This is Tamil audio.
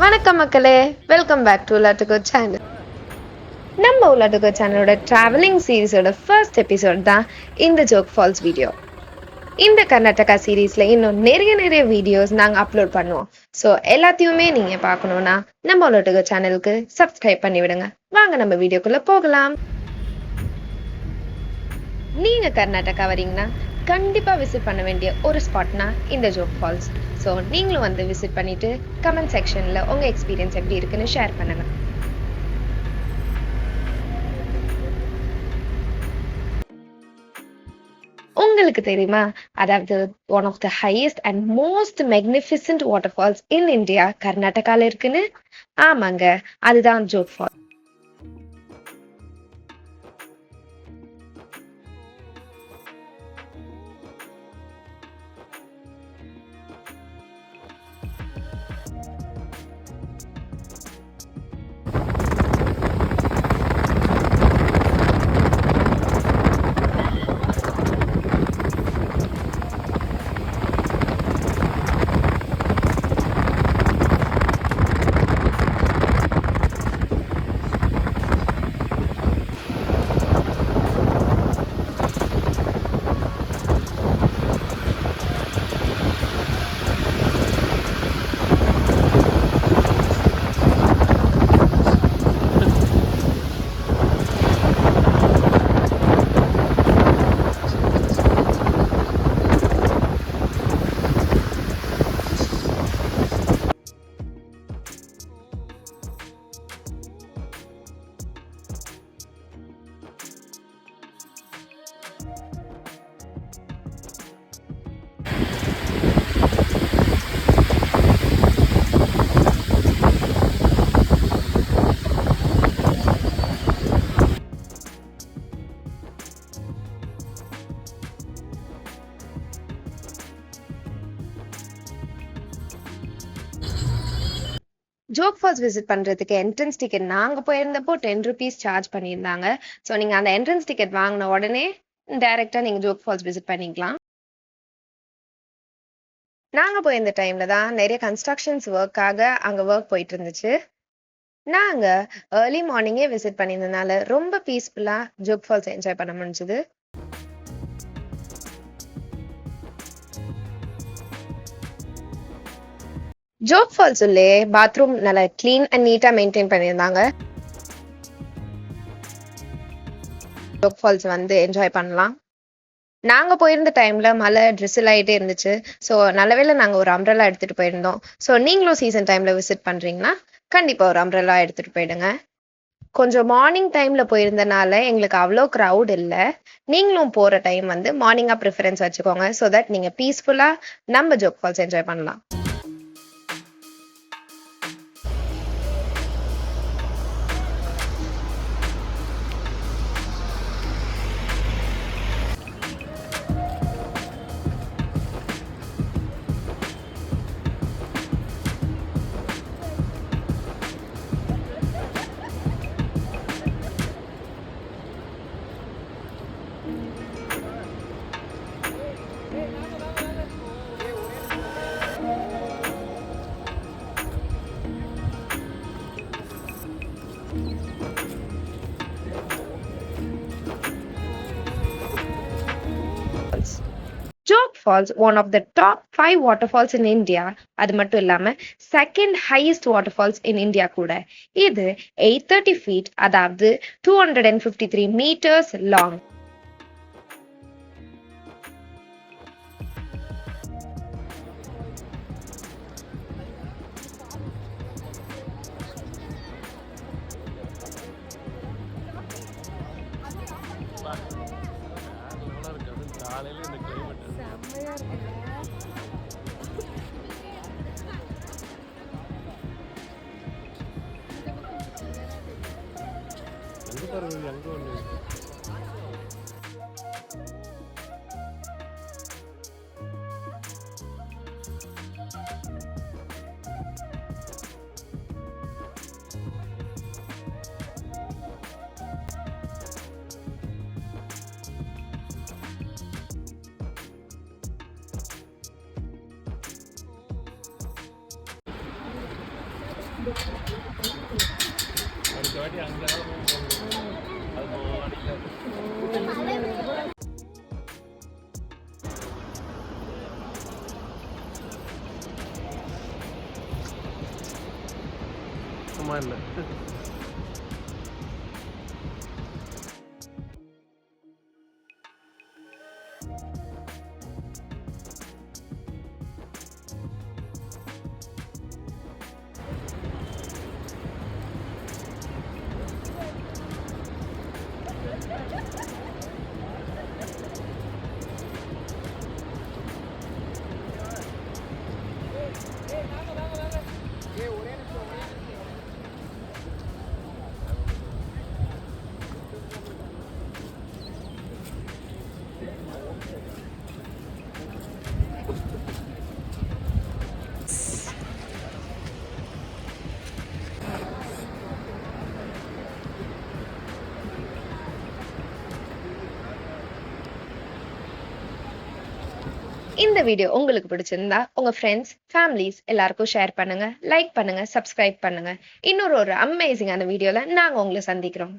வணக்கம் மக்களே. வெல்கம் பேக் டு உலாட்டுகோ சேனல் நம்ம உலாட்டுகோ சேனலோட டிராவலிங் சீரிஸோட ஃபர்ஸ்ட் எபிசோட் தான் இந்த ஜோக் ஃபால்ஸ் வீடியோ இந்த கர்நாடகா சீரீஸில் இன்னும் நிறைய நிறைய வீடியோஸ் நாங்கள் அப்லோட் பண்ணுவோம். ஸோ எல்லாத்தையுமே நீங்கள் பார்க்கணும்னா நம்ம உலாட்டுகோ சேனலுக்கு சப்ஸ்கிரைப் பண்ணி விடுங்க வாங்க நம்ம வீடியோக்குள்ளே போகலாம். நீங்கள் கர்நாடகா வரீங்கன்னா கண்டிப்பா விசிட் பண்ண வேண்டிய ஒரு ஸ்பாட்னா இந்த ஜோக் ஃபால்ஸ் ஸோ நீங்களும் வந்து விசிட் பண்ணிட்டு கமெண்ட் செக்ஷன்ல உங்க எக்ஸ்பீரியன்ஸ் எப்படி இருக்குன்னு ஷேர் பண்ணுங்க. உங்களுக்கு தெரியுமா? அதாவது one of the highest and most magnificent waterfalls in India கர்நாடகால இருக்குன்னு? ஆமாங்க அதுதான் Jog Falls Jog Falls visit பண்றதுக்கு என்ட்ரன்ஸ் டிக்கெட் நாங்க போயிருந்தப்போ டென் ருபீஸ் சார்ஜ் பண்ணியிருந்தாங்க. ஸோ நீங்க அந்த என்ட்ரன்ஸ் டிக்கெட் வாங்கின உடனே டைரக்டா நீங்க ஜோக் ஃபால்ஸ் விசிட் பண்ணிக்கலாம். நாங்க போயிருந்த டைம்ல தான் நிறைய கன்ஸ்ட்ரக்ஷன்ஸ் ஒர்க்காக அங்க ஒர்க் போயிட்டு இருந்துச்சு. நாங்க ஏர்லி மார்னிங்கே விசிட் பண்ணியிருந்தனால ரொம்ப பீஸ்ஃபுல்லா ஜோக் ஃபால்ஸ் என்ஜாய் பண்ண முடிஞ்சது. ஜோக் ஃபால்ஸ் உள்ளே பாத்ரூம் நல்லா க்ளீன் அண்ட் நீட்டா மெயின்டைன் பண்ணியிருந்தாங்க. ஜோக் ஃபால்ஸ் வந்து என்ஜாய் பண்ணலாம். நாங்கள் போயிருந்த டைமில் மழை ட்ரெஸ்ஸில் ஆகிட்டே இருந்துச்சு. ஸோ நல்லவேளை நாங்கள் ஒரு அம்ப்ரெல்லா எடுத்துகிட்டு போயிருந்தோம். ஸோ நீங்களும் சீசன் டைமில் விசிட் பண்ணுறீங்கன்னா கண்டிப்பாக ஒரு அம்ப்ரெல்லா எடுத்துகிட்டு போயிடுங்க. கொஞ்சம் மார்னிங் டைமில் போயிருந்தனால எங்களுக்கு அவ்வளோ க்ரௌட் இல்லை. நீங்களும் போகிற டைம் வந்து மார்னிங்காக ப்ரிஃபரன்ஸ் வச்சுக்கோங்க. ஸோ தட் நீங்கள் பீஸ்ஃபுல்லாக நம்ம ஜோக் ஃபால்ஸ் என்ஜாய் பண்ணலாம். Jog Falls one of the top five waterfalls in India அது மட்டும் இல்லாம second highest waterfalls in India கூட. இது எயிட் தேர்ட்டி ஃபீட் அதாவது two hundred and fifty three metres long காலையில் இந்த கிளைமேட் செம்மையாக இருக்கு பாருங்க அங்கே ஒன்று Thank வாட்டி அங்கே தான் போகணும் இந்த வீடியோ உங்களுக்கு பிடிச்சிருந்தா உங்க ஃப்ரெண்ட்ஸ் ஃபேமிலிஸ் எல்லாருக்கும் ஷேர் பண்ணுங்க லைக் பண்ணுங்க சப்ஸ்கிரைப் பண்ணுங்க. இன்னொரு ஒரு அமேசிங்கான வீடியோல நாங்க உங்களை சந்திக்கிறோம்.